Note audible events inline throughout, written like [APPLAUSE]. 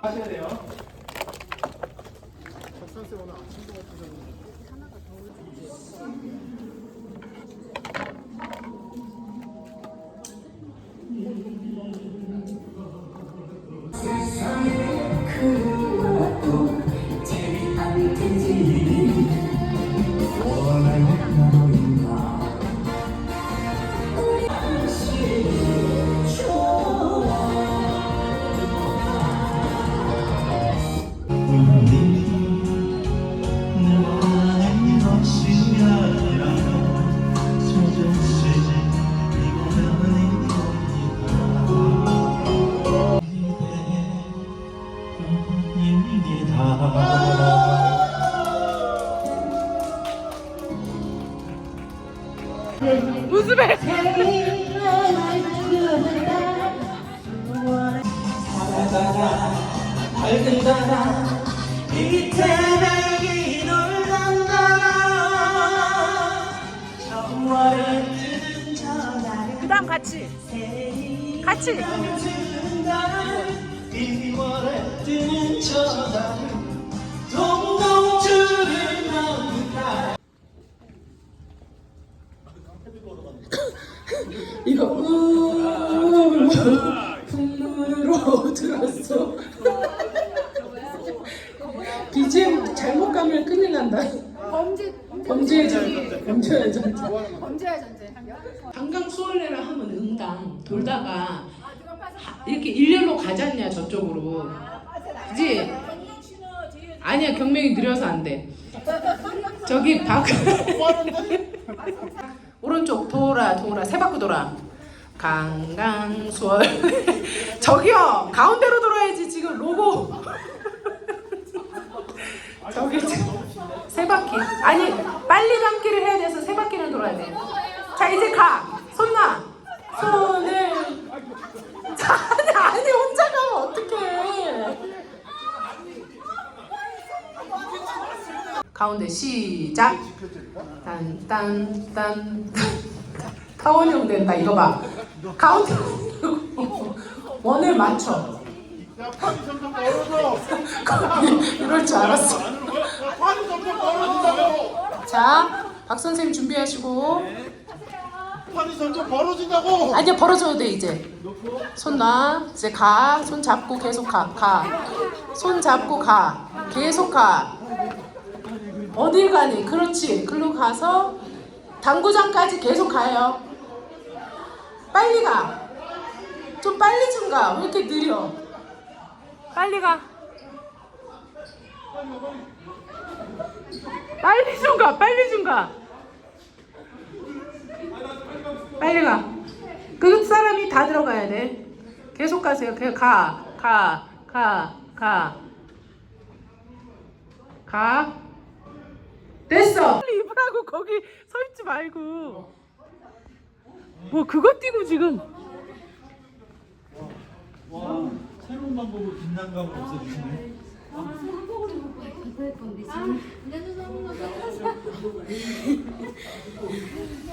하셔야 돼요. 너와의 것이 아니라 조금씩 이고 웃음에 밝은 나라 이 태백이 놀란다 정화를 뜨는 저날 그 다음 같이. 같이. 뜨는 날 2월에 뜨는 저날 동동주를 넘는 날 [LAUGHS] [LAUGHS] [LAUGHS] 이거 우 풍문으로 들었어. BGM 잘못 가면 큰일 난다. 범죄 범죄의 전 범죄의 전 범죄의 전쟁. 한강 수월래라 하면 응당 돌다가 하- 이렇게 일렬로 가잖냐 저쪽으로. 그지? 아니야 경명이 느려서 안 돼. 저기 박 [LAUGHS] 오른쪽 돌아 돌아 세 바퀴 돌아. 강강 수월 [LAUGHS] 저기요 가운데로 돌아야지 지금 로고 [LAUGHS] 저기 세 바퀴. 아니 빨리 감기를 해야 돼서 세 바퀴는 돌아야 돼 자 이제 가. 손나 손을. 자, 아니 아니 혼자 가면 어떡해. 가운데 시작. 딴 딴 딴. 타원형 된다. 이거 봐. 가운데 원을 맞춰. [LAUGHS] 이럴 줄 알았어 자, 박 선생님 준비하시고. 판이 점점 벌어진다고. 아니야, 벌어져도 돼, 이제. 손 놔. 이제 가. 손 잡고 계속 가. 가. 손 잡고 가. 계속 가. 어딜 가니? 그렇지. 글로 가서 당구장까지 계속 가요. 빨리 가. 좀 빨리 좀 가. 왜 이렇게 느려? 빨리 가 빨리 좀 가 빨리 좀 가 빨리 가. 그 사람이 다 들어가야 돼. 계속 가세요. 그냥 가, 가, 가, 가. 가. 됐어. 빨리 입으라고 거기 서 있지 말고 뭐 그거 뛰고 지금 와, 새로운 방법으로 긴장감을 없애주시네.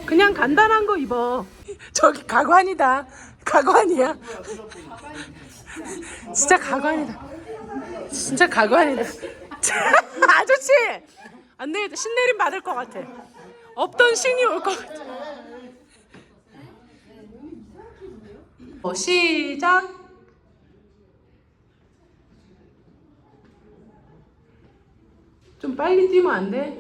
그냥 간단한 거 입어. 저기 가관이다. 가관이야. 진짜 가관이다. 진짜 가관이다. [LAUGHS] 아저씨! 안 되겠다 신내림 받을 것 같아. 없던 신이 올 것 같아. 어, 시작. 좀 빨리 뛰면 안 돼?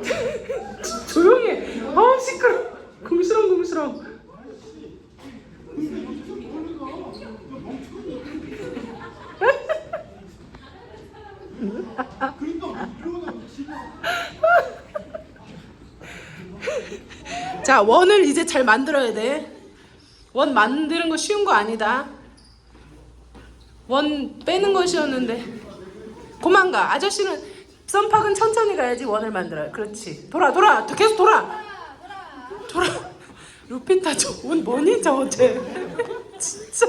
[LAUGHS] 조용히 해. 어, 시끄러. 궁시렁궁시렁. 자, 원을 이제 잘 만들어야 돼. 원 만드는 거 쉬운 거 아니다. 원 빼는 것이었는데. 고만 가. 아저씨는 썸팍은 천천히 가야지 원을 만들어요. 그렇지. 돌아, 돌아. 계속 돌아. 소라 루피타 저옷 뭐니 저 어제 [LAUGHS] 진짜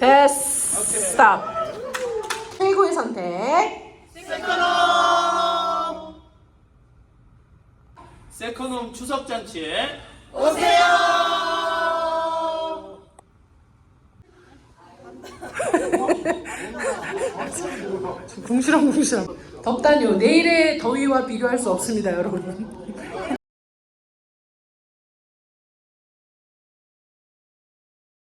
됐어 스탑 최고의 선택 세컨홈 추석 잔치에 궁시렁궁시렁. 덥다니요 내일의 더위와 비교할 수 없습니다 여러분